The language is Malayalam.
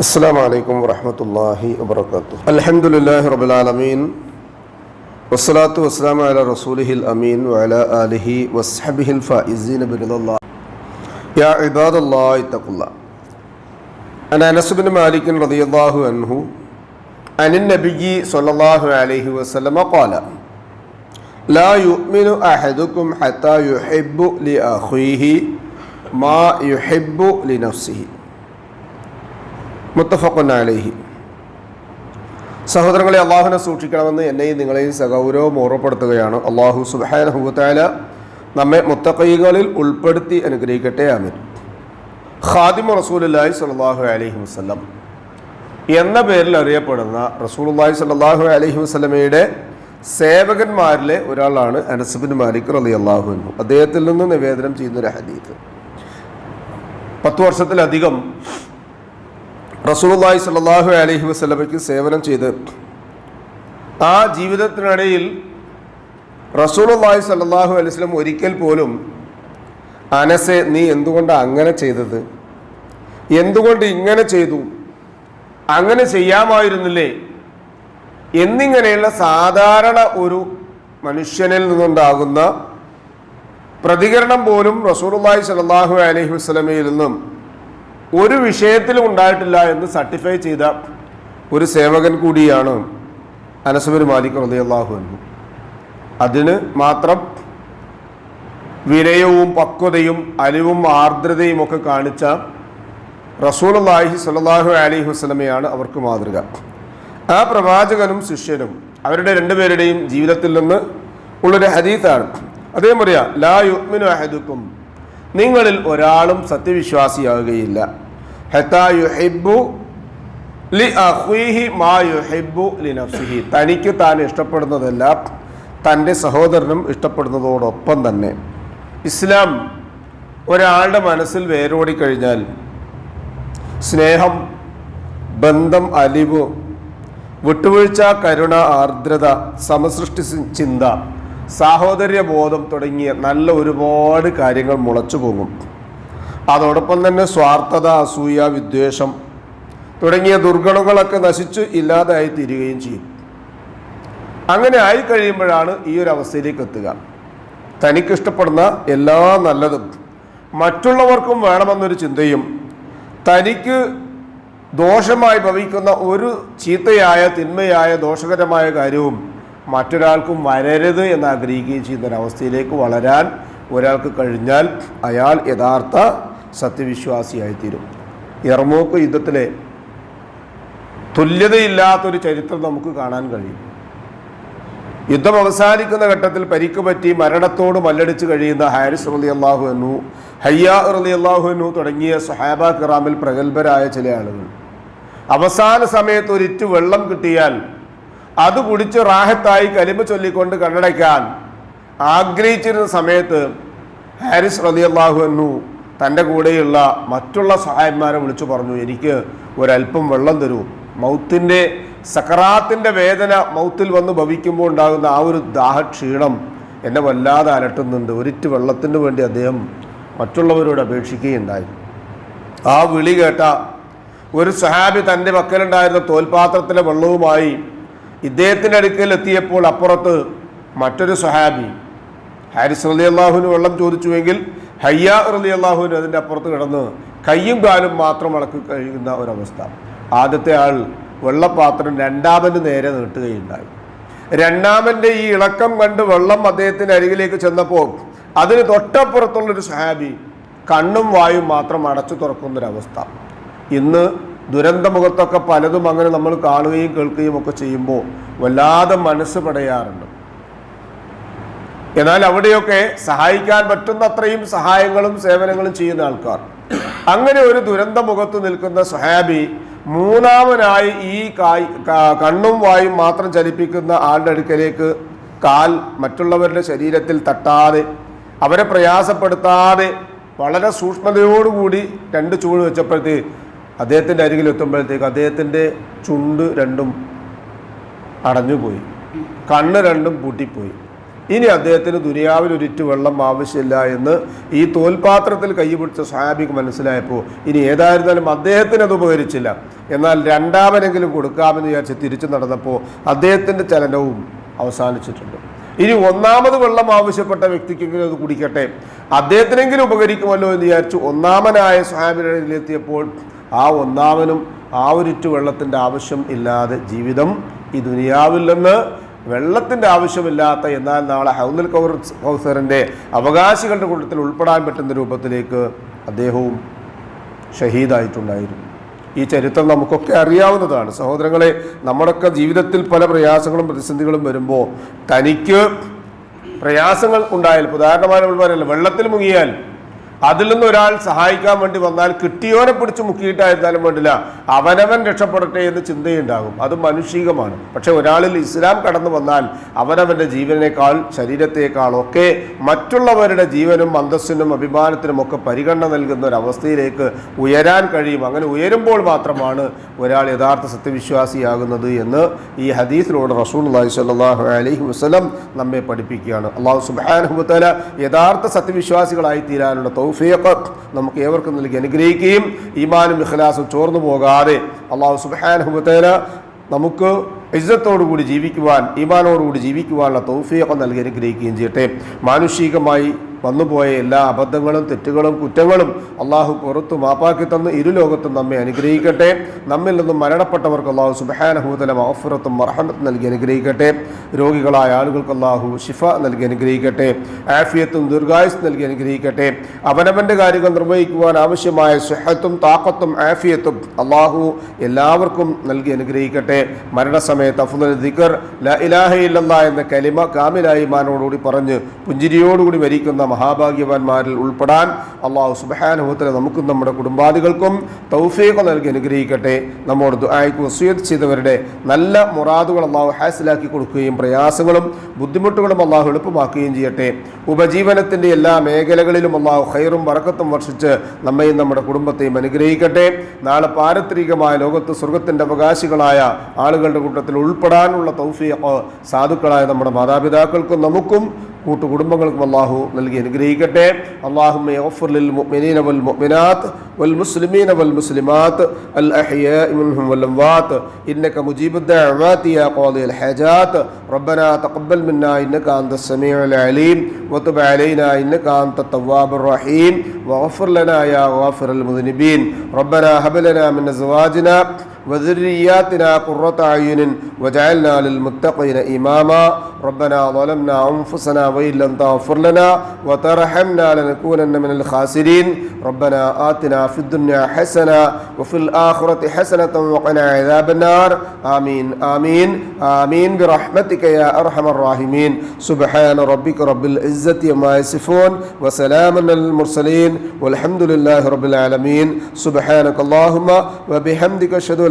السلام عليكم ورحمة الله وبركاته الحمد لله رب العالمين والصلاة والسلام على رسوله الأمين وعلى آله وصحبه الفائزين برضا الله يا عباد الله اتقوا الله أنا أنس بن مالك رضي الله عنه عن النبي صلى الله عليه وسلم قال لا يؤمن أحدكم حتى يحب لأخيه ما يحب لنفسه മുത്തഫഖുൻ അലൈഹി. സഹോദരങ്ങളെ അള്ളാഹുനെ സൂക്ഷിക്കണമെന്ന് എന്നെയും നിങ്ങളെയും സഗൗരവം ഓർമ്മപ്പെടുത്തുകയാണ്. അള്ളാഹു സുബാനഹുത്താല നമ്മെ മുത്തക്കൈകളിൽ ഉൾപ്പെടുത്തി അനുഗ്രഹിക്കട്ടെ. അമിൻ ഖാദിമ റസൂലുല്ലാഹി സ്വല്ലല്ലാഹു അലഹി വസ്ലം എന്ന പേരിൽ അറിയപ്പെടുന്ന റസൂലുള്ളാഹി സ്വല്ലല്ലാഹു അലഹി വസ്ലമയുടെ സേവകന്മാരിലെ ഒരാളാണ് അനസുബിൻ മാലിക് റലി അള്ളാഹു അദ്ദേഹത്തിൽ നിന്ന് നിവേദനം ചെയ്യുന്ന ഒരു ഹദീത്ത്. പത്ത് വർഷത്തിലധികം റസൂലുള്ളാഹി സ്വല്ലല്ലാഹു അലൈഹി വസല്ലമയ്ക്ക് സേവനം ചെയ്ത് ആ ജീവിതത്തിനിടയിൽ റസൂലുള്ളാഹി സ്വല്ലല്ലാഹു അലൈഹി വസല്ലം ഒരിക്കൽ പോലും അനസെ നീ എന്തുകൊണ്ടാണ് അങ്ങനെ ചെയ്തത്? എന്തുകൊണ്ട് ഇങ്ങനെ ചെയ്തു? അങ്ങനെ ചെയ്യാമായിരുന്നില്ലേ? എന്നിങ്ങനെയുള്ള സാധാരണ ഒരു മനുഷ്യനിൽ നിന്നുണ്ടാകുന്ന പ്രതികരണം പോലും റസൂലുള്ളാഹി സ്വല്ലല്ലാഹു അലൈഹി വസല്ലമയിൽ നിന്നും ഒരു വിഷയത്തിലും ഉണ്ടായിട്ടില്ല എന്ന് സർട്ടിഫൈ ചെയ്ത ഒരു സേവകൻ കൂടിയാണ് അനസുബിൻ മാലിക് റളിയല്ലാഹു അൻഹു. അതിന് മാത്രം വിനയവും പക്വതയും അലിവും ആർദ്രതയും ഒക്കെ കാണിച്ച റസൂലുള്ളാഹി സ്വല്ലല്ലാഹു അലൈഹി വസല്ലമയാണ് അവർക്ക് മാതൃക. ആ പ്രവാചകനും ശിഷ്യനും അവരുടെ രണ്ടുപേരുടെയും ജീവിതത്തിൽ നിന്ന് ഉള്ളൊരു ഹദീത്താണ് അതേ പറയാ ലാ യുഅ്മിനു അഹദുക്കും നിങ്ങളിൽ ഒരാളും സത്യവിശ്വാസിയാവുകയില്ല. ലി ലി നഫ്സിഹി. തനിക്ക് താൻ ഇഷ്ടപ്പെടുന്നതെല്ലാം തന്റെ സഹോദരനും ഇഷ്ടപ്പെടുന്നതോടൊപ്പം തന്നെ. ഇസ്ലാം ഒരാളുടെ മനസ്സിൽ വേരോടി കഴിഞ്ഞാൽ സ്നേഹം ബന്ധം അലിവ് വിട്ടുവീഴ്ച കരുണ ആർദ്രത സമസൃഷ്ടി ചിന്ത സാഹോദര്യബോധം തുടങ്ങിയ നല്ല ഒരുപാട് കാര്യങ്ങൾ മുളച്ചു പോകും അതോടൊപ്പം തന്നെ സ്വാർത്ഥത അസൂയ വിദ്വേഷം തുടങ്ങിയ ദുർഗുണങ്ങളൊക്കെ നശിച്ച് ഇല്ലാതായി തീരുകയും ചെയ്യും. അങ്ങനെ ആയി കഴിയുമ്പോഴാണ് ഈ ഒരു അവസ്ഥയിലേക്ക് എത്തുക. തനിക്കിഷ്ടപ്പെടുന്ന എല്ലാ നല്ലതും മറ്റുള്ളവർക്കും വേണമെന്നൊരു ചിന്തയും തനിക്ക് ദോഷമായി ഭവിക്കുന്ന ഒരു ചീത്തയായ തിന്മയായ ദോഷകരമായ കാര്യവും മറ്റൊരാൾക്കും വരരുത് എന്ന് ആഗ്രഹിക്കുകയും ചെയ്യുന്ന ഒരവസ്ഥയിലേക്ക് വളരാൻ ഒരാൾക്ക് കഴിഞ്ഞാൽ അയാൾ യഥാർത്ഥ സത്യവിശ്വാസിയായിത്തീരും. ഇറമൂക്ക് യുദ്ധത്തിലെ തുല്യതയില്ലാത്തൊരു ചരിത്രം നമുക്ക് കാണാൻ കഴിയും. യുദ്ധം അവസാനിക്കുന്ന ഘട്ടത്തിൽ പരിക്ക് പറ്റി മരണത്തോട് മല്ലടിച്ച് കഴിയുന്ന ഹാരിസ് അള്ളാഹു എന്നു ഹയ്യാ അള്ളാഹു എന്നു തുടങ്ങിയ സഹാബ കിറാമിൽ പ്രഗത്ഭരായ ചില ആളുകൾ. അവസാന സമയത്ത് ഒരിറ്റു വെള്ളം കിട്ടിയാൽ അത് കുടിച്ച് റാഹത്തായി കലിമ ചൊല്ലിക്കൊണ്ട് കണ്ണടയ്ക്കാൻ ആഗ്രഹിച്ചിരുന്ന സമയത്ത് ഹാരിസ് അള്ളാഹു എന്നു തന്റെ കൂടെയുള്ള മറ്റുള്ള സഹായന്മാരെ വിളിച്ചു പറഞ്ഞു എനിക്ക് ഒരല്പം വെള്ളം തരൂ. മൗത്തിന്റെ സക്കറാത്തിന്റെ വേദന മൗത്തിൽ വന്ന് ഭവിക്കുമ്പോൾ ഉണ്ടാകുന്ന ആ ഒരു ദാഹക്ഷീണം എന്നെ വല്ലാതെ അലട്ടുന്നുണ്ട്. ഒരിറ്റ് വെള്ളത്തിന് വേണ്ടി അദ്ദേഹം മറ്റുള്ളവരോട് അപേക്ഷിക്കുകയുണ്ടായി. ആ വിളി കേട്ട ഒരു സഹാബി തന്റെ പക്കലുണ്ടായിരുന്ന തോൽപാത്രത്തിലെ വെള്ളവുമായി ഇദ്ദേഹത്തിന്റെ അടുക്കൽ എത്തിയപ്പോൾ അപ്പുറത്ത് മറ്റൊരു സഹാബി ഹാരിസ് അലി അള്ളാഹുവിന് വെള്ളം ചോദിച്ചുവെങ്കിൽ ഹയ്യ റലി അള്ളാഹുവിന് അതിന്റെ അപ്പുറത്ത് കിടന്ന് കയ്യും കാലും മാത്രം അളക്കി കഴിയുന്ന ഒരവസ്ഥ. ആദ്യത്തെ ആൾ വെള്ളപ്പാത്രം രണ്ടാമന് നേരെ നീട്ടുകയുണ്ടായി. രണ്ടാമന്റെ ഈ ഇളക്കം കണ്ട് വെള്ളം അദ്ദേഹത്തിന്റെ അരികിലേക്ക് ചെന്നപ്പോൾ അതിന് തൊട്ടപ്പുറത്തുള്ളൊരു സഹാബി കണ്ണും വായും മാത്രം അടച്ചു തുറക്കുന്നൊരവസ്ഥ. ഇന്ന് ദുരന്തമുഖത്തൊക്കെ പലതും അങ്ങനെ നമ്മൾ കാണുകയും കേൾക്കുകയും ഒക്കെ ചെയ്യുമ്പോൾ വല്ലാതെ മനസ്സ് പടയാറുണ്ട്. എന്നാൽ അവിടെയൊക്കെ സഹായിക്കാൻ പറ്റുന്നത്രയും സഹായങ്ങളും സേവനങ്ങളും ചെയ്യുന്ന ആൾക്കാർ. അങ്ങനെ ഒരു ദുരന്ത മുഖത്ത് നിൽക്കുന്ന സുഹാബി മൂന്നാമനായി ഈ കായ് കണ്ണും വായും മാത്രം ചലിപ്പിക്കുന്ന ആളുടെ അടുക്കലേക്ക് കാൽ മറ്റുള്ളവരുടെ ശരീരത്തിൽ തട്ടാതെ അവരെ പ്രയാസപ്പെടുത്താതെ വളരെ സൂക്ഷ്മതയോടുകൂടി രണ്ട് ചൂട് വെച്ചപ്പോഴത്തേക്ക് അദ്ദേഹത്തിന്റെ അരികിൽ എത്തുമ്പോഴത്തേക്ക് അദ്ദേഹത്തിന്റെ ചുണ്ട് രണ്ടും അടഞ്ഞുപോയി. കണ്ണ് രണ്ടും പൂട്ടിപ്പോയി. ഇനി അദ്ദേഹത്തിന് ദുനിയാവിൽ ഒരിറ്റ് വെള്ളം ആവശ്യമില്ല എന്ന് ഈ തോൽപാത്രത്തിൽ കൈപിടിച്ച സ്വഹാബിക്ക് മനസ്സിലായപ്പോൾ ഇനി ഏതായിരുന്നാലും അദ്ദേഹത്തിന് അത് ഉപകരിച്ചില്ല. എന്നാൽ രണ്ടാമനെങ്കിലും കൊടുക്കാമെന്ന് വിചാരിച്ച് തിരിച്ചു നടന്നപ്പോൾ അദ്ദേഹത്തിന്റെ ചലനവും അവസാനിച്ചിട്ടുണ്ട്. ഇനി ഒന്നാമത് വെള്ളം ആവശ്യപ്പെട്ട വ്യക്തിക്കെങ്കിലും അത് കുടിക്കട്ടെ. അദ്ദേഹത്തിനെങ്കിലും ഉപകരിക്കുമല്ലോ എന്ന് വിചാരിച്ചു ഒന്നാമനായ സ്വഹാബിനെത്തിയപ്പോൾ ആ ഒന്നാമനും ആ ഒരിറ്റു വെള്ളത്തിന്റെ ആവശ്യം ഇല്ലാതെ ജീവിതം ഈ ദുനിയാവിൽ വെള്ളത്തിന്റെ ആവശ്യമില്ലാത്ത എന്നാൽ നാളെ ഹൗദുൽ കൗർ കൗസറിന്റെ അവകാശികളുടെ കൂട്ടത്തിൽ ഉൾപ്പെടാൻ പറ്റുന്ന രൂപത്തിലേക്ക് അദ്ദേഹവും ഷഹീദായിട്ടുണ്ടായിരുന്നു. ഈ ചരിത്രം നമുക്കൊക്കെ അറിയാവുന്നതാണ്. സഹോദരങ്ങളെ നമ്മുടെയൊക്കെ ജീവിതത്തിൽ പല പ്രയാസങ്ങളും പ്രതിസന്ധികളും വരുമ്പോൾ തനിക്ക് പ്രയാസങ്ങൾ ഉണ്ടായാൽ ഉദാഹരണമായി വെള്ളത്തിൽ മുങ്ങിയാൽ അതിൽ നിന്ന് ഒരാൾ സഹായിക്കാൻ വേണ്ടി വന്നാൽ കിട്ടിയോനെ പിടിച്ച് മുക്കിയിട്ടായിരുന്നാലും വേണ്ടില്ല. അവനവൻ രക്ഷപ്പെടട്ടെ എന്ന് ചിന്തയുണ്ടാകും. അത് മനുഷികമാണ്. പക്ഷെ ഒരാളിൽ ഇസ്ലാം കടന്നു വന്നാൽ അവനവന്റെ ജീവനേക്കാൾ ശരീരത്തേക്കാൾ ഒക്കെ മറ്റുള്ളവരുടെ ജീവനും അന്തസ്സിനും അഭിമാനത്തിനും ഒക്കെ പരിഗണന നൽകുന്ന ഒരു അവസ്ഥയിലേക്ക് ഉയരാൻ കഴിയും. അങ്ങനെ ഉയരുമ്പോൾ മാത്രമാണ് ഒരാൾ യഥാർത്ഥ സത്യവിശ്വാസിയാകുന്നത് എന്ന് ഈ ഹദീസിലൂടെ റസൂൽ അള്ളാഹി അലൈഹി വസ്ലം നമ്മെ പഠിപ്പിക്കുകയാണ്. അള്ളാഹു സുബാൻ യഥാർത്ഥ സത്യവിശ്വാസികളായി തീരാനുള്ള തൗഫീഖ് നമുക്ക് ഏവർക്കും നൽകി അനുഗ്രഹിക്കുകയും ഈമാനും ഇഖ്ലാസും ചോർന്നു പോകാതെ അള്ളാഹു സുബാനുഹുത്തല നമുക്ക് ഇജ്ജത്തോടുകൂടി ജീവിക്കുവാൻ ഈമാനോടുകൂടി ജീവിക്കുവാനുള്ള തൗഫീഖ് നൽകി അനുഗ്രഹിക്കുകയും ചെയ്യട്ടെ. മാനുഷികമായി വന്നുപോയ എല്ലാ അബദ്ധങ്ങളും തെറ്റുകളും കുറ്റങ്ങളും അള്ളാഹു പുറത്തു മാപ്പാക്കി തന്ന് ഇരുലോകത്തും നമ്മെ അനുഗ്രഹിക്കട്ടെ. നമ്മിൽ നിന്നും മരണപ്പെട്ടവർക്ക് അള്ളാഹു സുബഹാനഹൂതല മഹഫുറത്തും മർഹമത്തും നൽകി അനുഗ്രഹിക്കട്ടെ. രോഗികളായ ആളുകൾക്ക് അള്ളാഹു ഷിഫ നൽകി അനുഗ്രഹിക്കട്ടെ. ആഫിയത്തും ദീർഘായുസ് നൽകി അനുഗ്രഹിക്കട്ടെ. അവനവന്റെ കാര്യങ്ങൾ നിർവഹിക്കുവാൻ ആവശ്യമായ സുഹത്തും താക്കത്തും ആഫിയത്തും അള്ളാഹു എല്ലാവർക്കും നൽകി അനുഗ്രഹിക്കട്ടെ. മരണസമയത്ത് അഫുദൽ ദിക്കർ ല ഇലാഹ ഇല്ലല്ലാ എന്ന കലിമ കാമിലായി മാനോടുകൂടി പറഞ്ഞ് പുഞ്ചിരിയോടുകൂടി മരിക്കുന്ന മഹാഭാഗ്യവാന്മാരിൽ ഉൾപ്പെടാൻ അള്ളാഹു സുബഹാനുഭവത്തിൽ നമുക്കും നമ്മുടെ കുടുംബാദികൾക്കും തൗഫീഖ് നൽകി അനുഗ്രഹിക്കട്ടെ. നമ്മോട് ദുആയ്ക്ക് വസീയത്ത് ചെയ്തവരുടെ നല്ല മുറാദുകൾ അള്ളാഹു ഹാസിലാക്കി കൊടുക്കുകയും പ്രയാസങ്ങളും ബുദ്ധിമുട്ടുകളും അള്ളാഹു എളുപ്പമാക്കുകയും ചെയ്യട്ടെ. ഉപജീവനത്തിന്റെ എല്ലാ മേഖലകളിലും അള്ളാഹു ഹൈറും വറക്കത്തും വർഷിച്ച് നമ്മയും നമ്മുടെ കുടുംബത്തെയും അനുഗ്രഹിക്കട്ടെ. നാളെ പാരത്രികമായ ലോകത്ത് സ്വർഗത്തിന്റെ അവകാശികളായ ആളുകളുടെ കൂട്ടത്തിൽ ഉൾപ്പെടാനുള്ള തൗഫീഖ് സാധുക്കളായ നമ്മുടെ മാതാപിതാക്കൾക്കും നമുക്കും കൂട്ടുകുടുംബങ്ങൾക്കും അള്ളാഹു നൽകി അനുഗ്രഹിക്കട്ടെ. അള്ളാഹുമ്മ ഓഫർലിൽ മുഅ്മിനീന വൽ മുഅ്മിനാത്ത് വൽ മുസ്ലിമീന വൽ മുസ്ലിമാത്ത്. അൽ അഹ്യാഇ മിൻഹും വൽ അംവാത്ത്. ഇന്നക മുജീബുദ് ദഅവാതി യാ ഖാദിൽ ഹജാത്ത്. റബ്ബനാ തഖബ്ബൽ മിന്നാ ഇന്നക അൻത സമീഉൽ അലീം. വതുബ് അലൈനാ ഇന്നക അൻത റഹീം. വഗ്ഫിർ ലനാ യാ ഗാഫിറൽ മുദ്നിബീൻ. റബ്ബനാ ഹബ് മിൻ അസ്വാജിനാ. وذرياتنا قرة أعين وجعلنا للمتقين إماما. ربنا ظلمنا أنفسنا وإن لم تغفر لنا وترحمنا لنكونن من الخاسرين. ربنا آتنا في الدنيا حسنة وفي الآخرة حسنة وقنا عذاب النار. آمين آمين آمين. برحمتك يا أرحم الراحمين. سبحان ربك رب العزة ما يصفون وسلام المرسلين والحمد لله رب العالمين. سبحانك اللهم وبحمدك أشهد